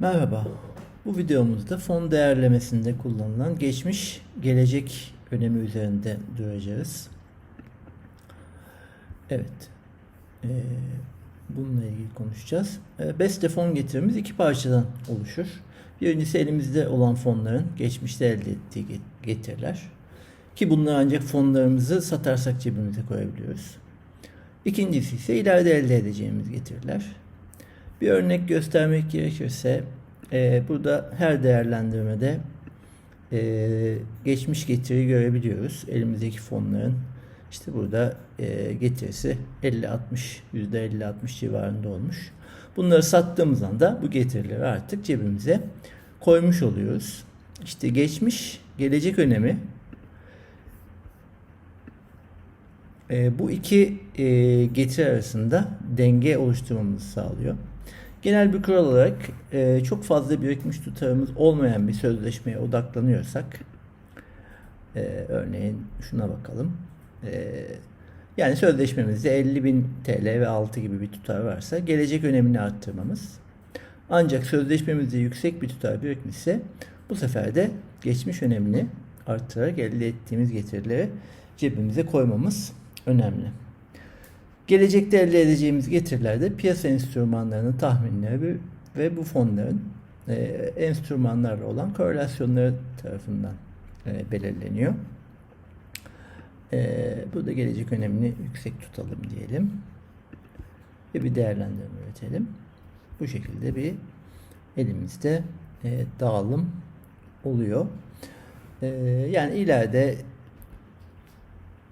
Merhaba. Bu videomuzda fon değerlemesinde kullanılan geçmiş gelecek önemi üzerinde duracağız. Evet. Ee, bununla ilgili konuşacağız. Ee, beste fon getirimiz iki parçadan oluşur. Birincisi elimizde olan fonların geçmişte elde ettiği get- getiriler. Ki bunları ancak fonlarımızı satarsak cebimize koyabiliyoruz. İkincisi ise ileride elde edeceğimiz getiriler. Bir örnek göstermek gerekirse e, burada her değerlendirmede e, geçmiş getiri görebiliyoruz. Elimizdeki fonların işte burada e, getirisi 50-60 %50-60 civarında olmuş. Bunları sattığımız anda bu getirileri artık cebimize koymuş oluyoruz. İşte geçmiş gelecek önemi e, bu iki e, getiri arasında denge oluşturmamızı sağlıyor. Genel bir kural olarak e, çok fazla birikmiş tutarımız olmayan bir sözleşmeye odaklanıyorsak e, örneğin şuna bakalım. E, yani sözleşmemizde 50.000 TL ve altı gibi bir tutar varsa gelecek önemini arttırmamız. Ancak sözleşmemizde yüksek bir tutar birikmişse bu sefer de geçmiş önemini arttırarak elde ettiğimiz getirileri cebimize koymamız önemli. Gelecekte elde edeceğimiz getirilerde piyasa enstrümanlarının tahminleri ve bu fonların e, enstrümanlarla olan korelasyonları tarafından e, belirleniyor. E, burada gelecek önemini yüksek tutalım diyelim. Ve bir değerlendirme üretelim. Bu şekilde bir elimizde e, dağılım oluyor. E, yani ileride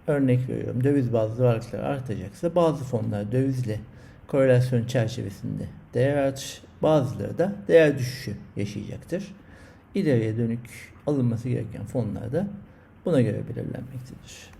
örnek veriyorum döviz bazlı varlıklar artacaksa bazı fonlar dövizle korelasyon çerçevesinde değer artış bazıları da değer düşüşü yaşayacaktır. İleriye dönük alınması gereken fonlar da buna göre belirlenmektedir.